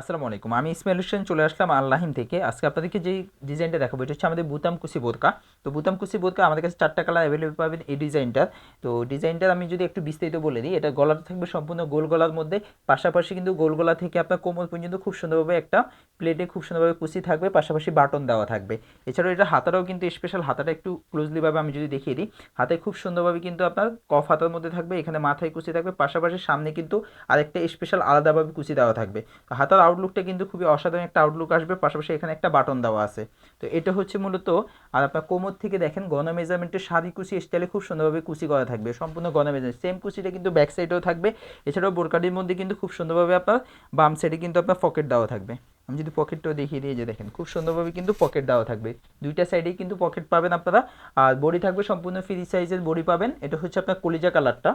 আসসালামু আলাইকুম। আমি ইসমাইল হোসেন চলে আসলাম আল্লাহিম থেকে। আজকে আপনাদেরকে যে ডিজাইনটা দেখাবো, এটা হচ্ছে আমাদের বুতাম কুসি বোরকা। তো বুতাম কুসি বোরকা আমাদের কাছে চারটা কালার অ্যাভেলেবল পাবেন এই ডিজাইনটার তো ডিজাইনটার আমি যদি একটু বিস্তারিত বলে দিই, এটা গলাটা থাকবে সম্পূর্ণ গোল গলার মধ্যে। পাশাপাশি কিন্তু গোল গলা থেকে আপনার কোমর পর্যন্ত খুব সুন্দরভাবে একটা প্লেটে খুব সুন্দরভাবে কুচি থাকবে, পাশাপাশি বাটন দেওয়া থাকবে। এছাড়াও এটা হাতাটাও কিন্তু স্পেশাল হাতাটা একটু ক্লোজলিভাবে আমি যদি দেখিয়ে দিই, হাতে খুব সুন্দরভাবে কিন্তু আপনার কফ হাতার মধ্যে থাকবে, এখানে মাথায় কুচি থাকবে, পাশাপাশি সামনে কিন্তু আরেকটা স্পেশাল আলাদাভাবে কুচি দেওয়া থাকবে। তো হাতার আউটলুকটা কিন্তু খুবই অসাধারণ একটা আউটলুক আসবে, পাশাপাশি এখানে একটা বাটন দেওয়া আছে। তো এটা হচ্ছে মূলত, আর আপনার কোমর থেকে দেখেন, গণ মেজারমেন্টের শাড়ি কুচি স্টাইলে খুব সুন্দরভাবে কুচি করা থাকবে, সম্পূর্ণ গণ মেজারমেন্ট। সেম কুচিটা কিন্তু ব্যাক সাইডেও থাকবে, এছাড়াও বোরকাটির মধ্যে কিন্তু খুব সুন্দরভাবে আপনার বাম সাইডে কিন্তু আপনার পকেট দেওয়া থাকবে। আমি যদি পকেটটাও দেখিয়ে দিয়ে যে দেখেন, খুব সুন্দরভাবে কিন্তু পকেট দেওয়া থাকবে। দুইটা সাইডেই কিন্তু পকেট পাবেন আপনারা, আর বডি থাকবে সম্পূর্ণ ফ্রি সাইজের বডি পাবেন। এটা হচ্ছে আপনার কলিজা কালারটা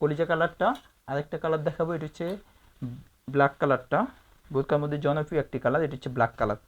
কলিজা কালারটা আরেকটা কালার দেখাবো, এটা হচ্ছে ব্ল্যাক কালারটা বোরকার মধ্যে জনপ্রিয় একটি কালার এটা হচ্ছে ব্ল্যাক কালার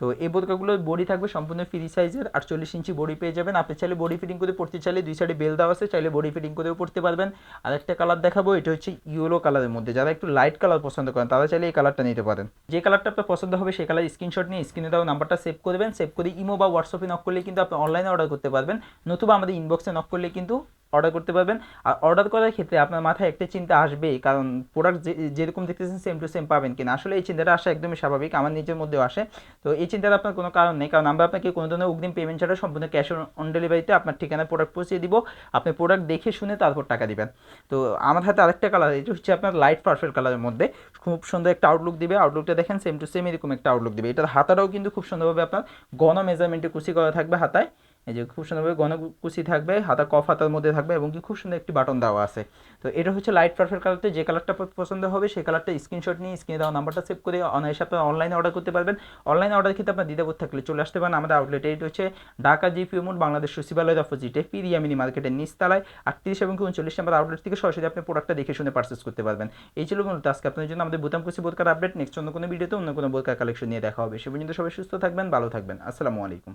তো এই বোরকাগুলোর বডি থাকবে সম্পূর্ণ ফ্রি সাইজের আর চল্লিশ ইঞ্চি বডি পেয়ে যাবেন। আপনি চাইলে বডি ফিটিং করে পড়তে চাইলে দুই সাইডে বেল দেওয়া আছে, চাইলে বডি ফিটিং করেও পড়তে পারবেন। আর একটা কালার দেখাবো, এটা হচ্ছে ইয়েলো কালারের মধ্যে। যারা একটু লাইট কালার পছন্দ করেন, তারা চাইলে এই কালারটা নিতে পারেন। যে কালারটা আপনার পছন্দ হবে সেই কালার স্ক্রিনশট নিয়ে স্ক্রিনে দেওয়া নাম্বারটা সেভ করবেন সেভ করে ইমো বা হোয়াটসঅ্যাপে নক করলে কিন্তু আপনি অনলাইনে অর্ডার করতে পারবেন। নতুবা আমাদের ইনবক্সে নক করলে কিন্তু অর্ডার করতে পারবেন। আর অর্ডার করার ক্ষেত্রে আপনার মাথায় একটা চিন্তা আসবেই, কারণ প্রোডাক্ট যেরকম দেখতেছেন সেম টু সেম পাবেন কিনা। আসলে এই চিন্তাটা আসা একদমই স্বাভাবিক, আমার নিজের মধ্যেও আসে। তো এই চিন্তার আপনার কোনো কারণ নেই, কারণ আমরা আপনাকে কোনো ধরনের অগ্রিম পেমেন্ট ছাড়া সম্পূর্ণ ক্যাশ অন ডেলিভারিতে আপনার ঠিকানায় প্রোডাক্ট পৌঁছে দিব। আপনি প্রোডাক্ট দেখে শুনে তারপর টাকা দিবেন। তো আমার হাতে আরেকটা কালার এটা হচ্ছে আপনার লাইট পারফেক্ট কালারের মধ্যে। খুব সুন্দর একটা আউটলুক দিবে। আউটলুকটা দেখেন সেম টু সেম এরকম একটা আউটলুক দিবে। এটার হাতাটাও কিন্তু খুব সুন্দরভাবে আপনার গণ মেজারমেন্টে কুচি করা থাকবে হাতায়। এই যে খুব সুন্দরভাবে গণকুচি থাকবে হাতা কফ হাতার মধ্যে থাকবে এবং কি খুব সুন্দর একটি বাটন দেওয়া আছে। তো এটা হচ্ছে লাইট পারফেক্ট কালারতে যে কালারটা পছন্দ হবে সেই কালারটা স্ক্রিনশট নিয়ে স্ক্রিনে দেওয়া নাম্বারটা সেভ করে অনায়াসে আপনার অনলাইনে অর্ডার করতে পারবেন। অনলাইনে অর্ডার ক্ষেত্রে আপনার দ্বিধাবোধ থাকলে চলে আসতে পারেন। আমাদের আউটলেটে এটা হচ্ছে ঢাকা জিপি মোড বাংলাদেশ সচিবালয়ের অপোজিটে পিরিয়ামিনি মার্কেটের নিচতলায়, আটত্রিশ এবং উনচল্লিশ নম্বর আউটলেট থেকে সরাসরি আপনি প্রোডাক্টটা দেখে শুনে পারচেস করতে পারবেন। এই ছিল মূলত আজকে আপনাদের জন্য আমাদের বুতাম কুচি বোরকার আপডেট নেক্সট অন্য কোনো ভিডিওতে অন্য কোনো বোরকার কালেকশন নিয়ে দেখা হবে। সে পর্যন্ত সবাই সুস্থ থাকবেন, ভালো থাকবেন। আসসালামু আলাইকুম।